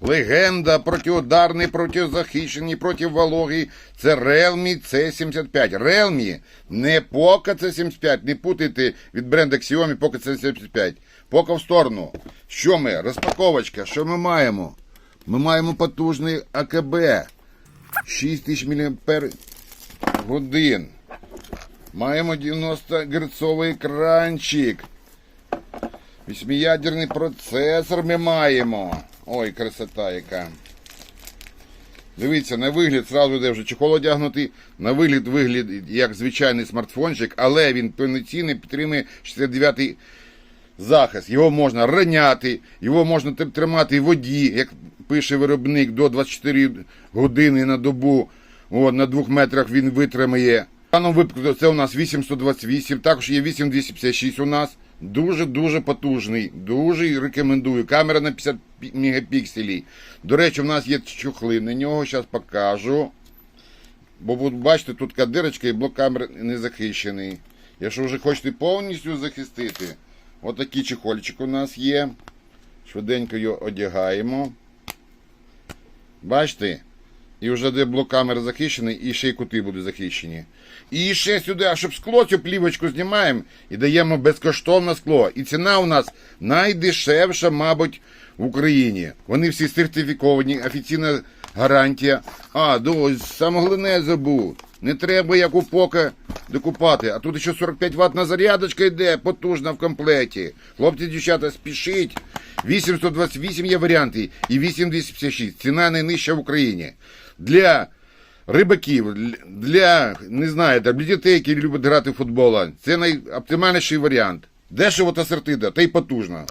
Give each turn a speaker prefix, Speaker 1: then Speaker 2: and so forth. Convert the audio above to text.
Speaker 1: легенда протиударний, протизахищений, проти. Це Realme C75. Realme, не Poco C75, не путайте від бренду Xiaomi Poco C75. Poco в сторону. Що ми? Розпаковочка. Що ми маємо? Ми маємо потужний АКБ. 6000 мАч годин. Маємо 90 герцовий екранчик. Вісьмиядерний процесор ми маємо. Ой, красота яка. Дивіться, на вигляд зразу йде вже чехол одягнутий. На вигляд вигляд як звичайний смартфончик, але він повноцінний підтримує 69-й захист. Його можна раняти, його можна тримати в воді, як пише виробник, до 24 години на добу. От, на двох метрах він витримає. В даному випадку це у нас 8128, також є 8256 у нас. Дуже-дуже потужний. Дуже рекомендую. Камера на 50 пі- мегапікселів. До речі, у нас є чухли на нього, зараз покажу. Бо бачите, тут така дирочка і блок камер не захищений. Якщо вже хочете повністю захистити, отакий чехольчик у нас є. Швиденько його одягаємо. Бачите? І вже де блок камери захищений, і ще й кути будуть захищені. І ще сюди, а щоб скло цю плівочку знімаємо і даємо безкоштовне скло. І ціна у нас найдешевша, мабуть, в Україні. Вони всі сертифіковані, офіційна гарантія. А, до, саме головне забув. Не треба як у пока докупати. А тут ще 45 ватна зарядочка йде, потужна в комплекті. Хлопці, дівчата, спішіть. 828 є варіанти і 8256. Ціна найнижча в Україні. Для рибаків, для, не знаю, для дітей, які люблять грати в футбол, це найоптимальніший варіант. Дешево та сертида, та й потужно.